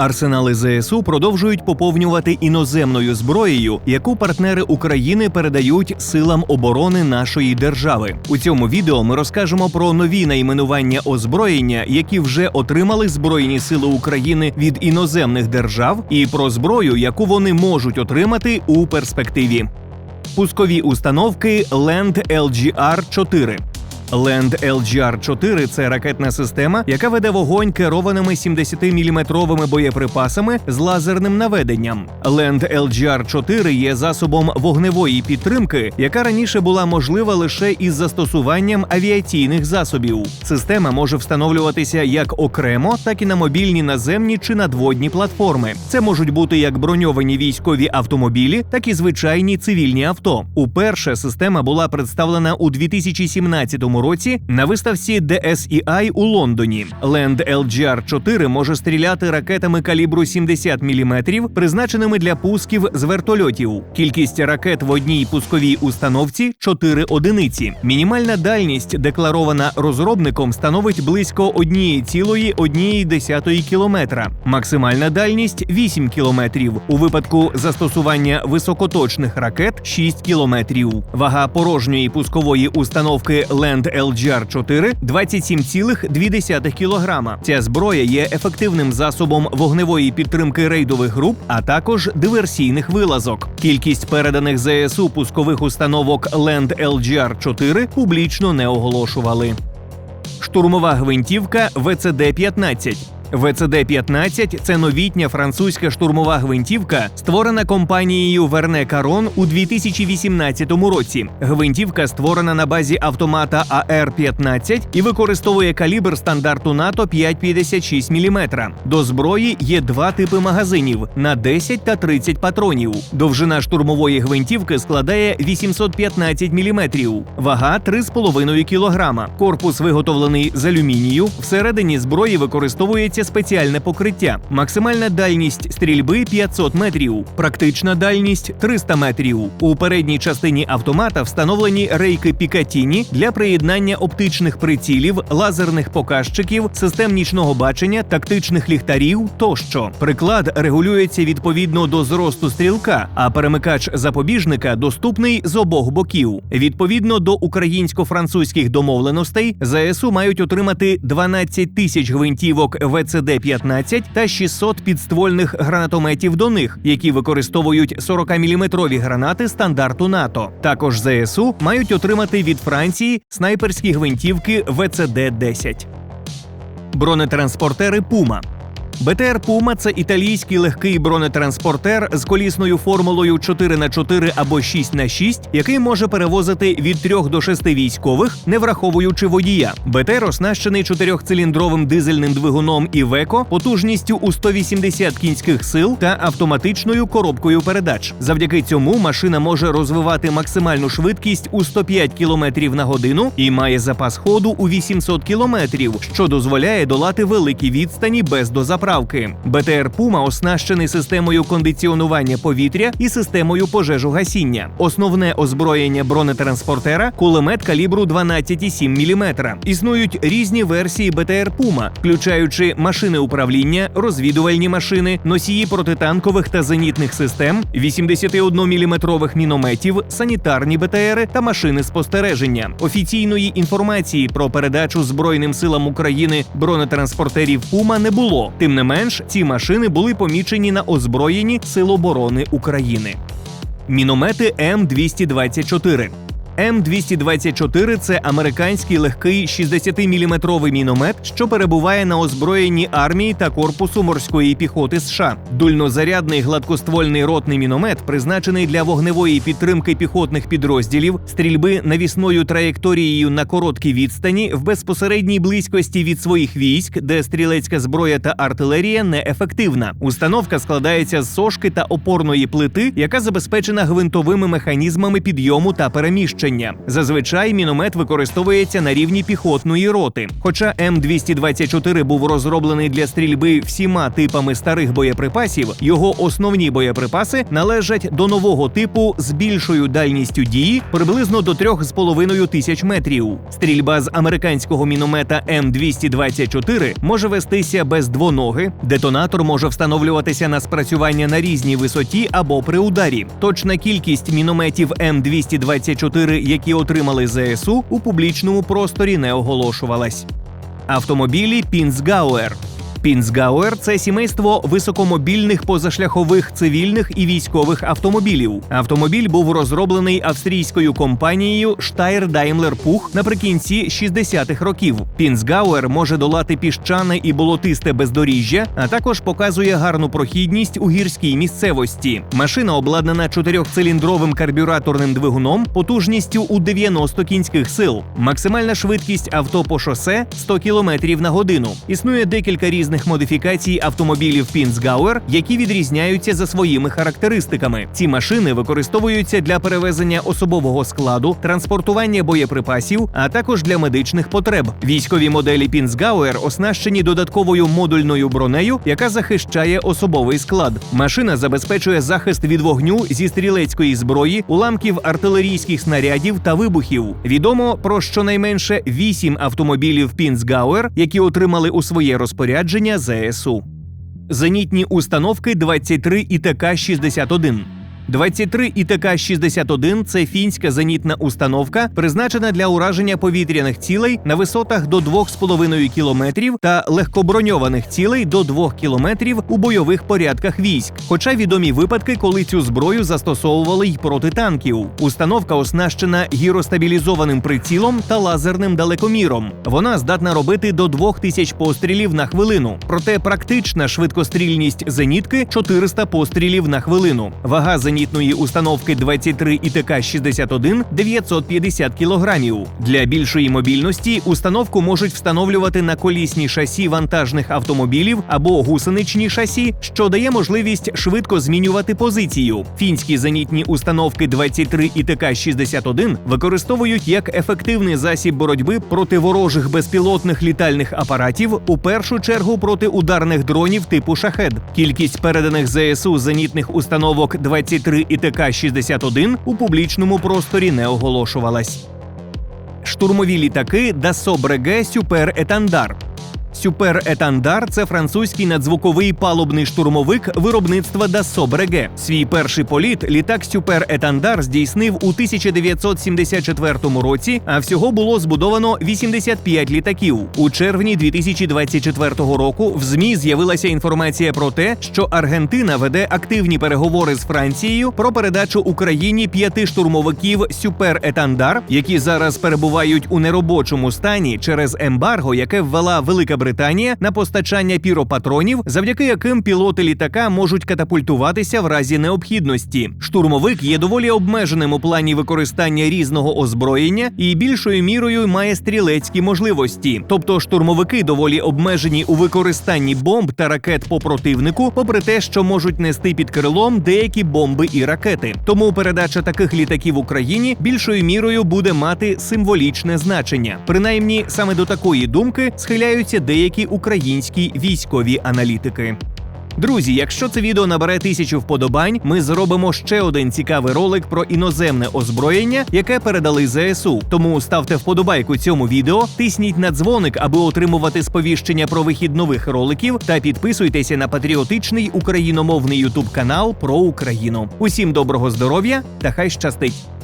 Арсенали ЗСУ продовжують поповнювати іноземною зброєю, яку партнери України передають силам оборони нашої держави. У цьому відео ми розкажемо про нові найменування озброєння, які вже отримали Збройні Сили України від іноземних держав, і про зброю, яку вони можуть отримати у перспективі. Пускові установки Land LGR-4 Land LGR-4 – це ракетна система, яка веде вогонь керованими 70-мм боєприпасами з лазерним наведенням. Land LGR-4 є засобом вогневої підтримки, яка раніше була можлива лише із застосуванням авіаційних засобів. Система може встановлюватися як окремо, так і на мобільні наземні чи надводні платформи. Це можуть бути як броньовані військові автомобілі, так і звичайні цивільні авто. Уперше система була представлена у 2017 році на виставці DSEI у Лондоні. Land LGR-4 може стріляти ракетами калібру 70 мм, призначеними для пусків з вертольотів. Кількість ракет в одній пусковій установці 4 одиниці. Мінімальна дальність, декларована розробником, становить близько 1,1 кілометра. Максимальна дальність 8 кілометрів. У випадку застосування високоточних ракет 6 кілометрів. Вага порожньої пускової установки Land LGR-4 27,2 кг. Ця зброя є ефективним засобом вогневої підтримки рейдових груп, а також диверсійних вилазок. Кількість переданих ЗСУ пускових установок Land LGR-4 публічно не оголошували. Штурмова гвинтівка ВЦД-15 ВЦД-15 – це новітня французька штурмова гвинтівка, створена компанією Верне Карон у 2018 році. Гвинтівка створена на базі автомата АР-15 і використовує калібр стандарту НАТО 5,56 мм. До зброї є два типи магазинів на 10 та 30 патронів. Довжина штурмової гвинтівки складає 815 мм, вага 3,5 кг. Корпус виготовлений з алюмінію. Всередині зброї використовується спеціальне покриття. Максимальна дальність стрільби 500 метрів, практична дальність 300 метрів. У передній частині автомата встановлені рейки Пікатіні для приєднання оптичних прицілів, лазерних показчиків, систем нічного бачення, тактичних ліхтарів тощо. Приклад регулюється відповідно до зросту стрілка, а перемикач запобіжника доступний з обох боків. Відповідно до українсько-французьких домовленостей, ЗСУ мають отримати 12 тисяч гвинтівок ВЦД-15 та 600 підствольних гранатометів до них, які використовують 40-мм гранати стандарту НАТО. Також ЗСУ мають отримати від Франції снайперські гвинтівки ВЦД-10. Бронетранспортери Пума БТР Пума це італійський легкий бронетранспортер з колісною формулою 4х4 або 6х6, який може перевозити від 3 до 6 військових, не враховуючи водія. БТР оснащений чотирьохциліндровим дизельним двигуном Івеко потужністю у 180 кінських сил та автоматичною коробкою передач. Завдяки цьому машина може розвивати максимальну швидкість у 105 км на годину і має запас ходу у 800 км, що дозволяє долати великі відстані без дозаправки заправки. БТР Пума оснащений системою кондиціонування повітря і системою пожежогасіння. Основне озброєння бронетранспортера кулемет калібру 12,7 мм. Існують різні версії БТР Пума, включаючи машини управління, розвідувальні машини, носії протитанкових та зенітних систем, 81-мм мінометів, санітарні БТРи та машини спостереження. Офіційної інформації про передачу Збройним силам України бронетранспортерів Пума не було. Тим не менш, ці машини були помічені на озброєнні Сил оборони України. Міномети М224 М224 це американський легкий 60-мм міномет, що перебуває на озброєнні армії та корпусу морської піхоти США. Дульнозарядний гладкоствольний ротний міномет призначений для вогневої підтримки піхотних підрозділів, стрільби навісною траєкторією на короткій відстані в безпосередній близькості від своїх військ, де стрілецька зброя та артилерія неефективна. Установка складається з сошки та опорної плити, яка забезпечена гвинтовими механізмами підйому та переміщення. Навчання. Зазвичай міномет використовується на рівні піхотної роти. Хоча М224 був розроблений для стрільби всіма типами старих боєприпасів, його основні боєприпаси належать до нового типу з більшою дальністю дії приблизно до 3,5 тисяч метрів. Стрільба з американського міномета М224 може вестися без двоноги. Детонатор може встановлюватися на спрацювання на різній висоті або при ударі. Точна кількість мінометів М224, які отримали ЗСУ, у публічному просторі не оголошувалась. Автомобілі Пінсгауер. Пінсгауер це сімейство високомобільних позашляхових цивільних і військових автомобілів. Автомобіль був розроблений австрійською компанією Steyr Daimler Puch наприкінці 60-х років. Пінсгауер може долати піщане і болотисте бездоріжжя, а також показує гарну прохідність у гірській місцевості. Машина обладнана чотирьохциліндровим карбюраторним двигуном потужністю у 90 кінських сил. Максимальна швидкість авто по шосе 100 км на годину. Існує декілька різних модифікацій автомобілів Пінсгауер, які відрізняються за своїми характеристиками. Ці машини використовуються для перевезення особового складу, транспортування боєприпасів, а також для медичних потреб. Військові моделі Пінсгауер оснащені додатковою модульною бронею, яка захищає особовий склад. Машина забезпечує захист від вогню зі стрілецької зброї, уламків артилерійських снарядів та вибухів. Відомо про щонайменше вісім автомобілів Пінсгауер, які отримали у своє розпорядження ЗСУ. Зенітні установки 23 ІТК-61. 23 ІТК-61 – це фінська зенітна установка, призначена для ураження повітряних цілей на висотах до 2,5 кілометрів та легкоброньованих цілей до 2 кілометрів у бойових порядках військ. Хоча відомі випадки, коли цю зброю застосовували й проти танків. Установка оснащена гіростабілізованим прицілом та лазерним далекоміром. Вона здатна робити до 2000 пострілів на хвилину. Проте практична швидкострільність зенітки 400 пострілів на хвилину. Вага зенітної установки 23 ІТК-61 950 кілограмів. Для більшої мобільності установку можуть встановлювати на колісні шасі вантажних автомобілів або гусеничні шасі, що дає можливість швидко змінювати позицію. Фінські зенітні установки 23 ІТК-61 використовують як ефективний засіб боротьби проти ворожих безпілотних літальних апаратів, у першу чергу проти ударних дронів типу шахед. Кількість переданих ЗСУ зенітних установок 23 ІТК-61 у публічному просторі не оголошувалась. Штурмові літаки Дасо Breguet Super Etendard. Сюпер Етандар це французький надзвуковий палубний штурмовик виробництва Dassault Breguet. Свій перший політ літак Сюпер Етандар здійснив у 1974 році, а всього було збудовано 85 літаків. У червні 2024 року в ЗМІ з'явилася інформація про те, що Аргентина веде активні переговори з Францією про передачу Україні п'яти штурмовиків Сюпер Етандар, які зараз перебувають у неробочому стані через ембарго, яке ввела Велика Британія на постачання піропатронів, завдяки яким пілоти літака можуть катапультуватися в разі необхідності. Штурмовик є доволі обмеженим у плані використання різного озброєння і більшою мірою має стрілецькі можливості. Тобто штурмовики доволі обмежені у використанні бомб та ракет по противнику, попри те, що можуть нести під крилом деякі бомби і ракети. Тому передача таких літаків Україні більшою мірою буде мати символічне значення. Принаймні, саме до такої думки схиляються деякі українські військові аналітики. Друзі, якщо це відео набере тисячу вподобань, ми зробимо ще один цікавий ролик про іноземне озброєння, яке передали ЗСУ. Тому ставте вподобайку цьому відео, тисніть на дзвоник, аби отримувати сповіщення про вихід нових роликів, та підписуйтеся на патріотичний україномовний ютуб канал про Україну. Усім доброго здоров'я та хай щастить!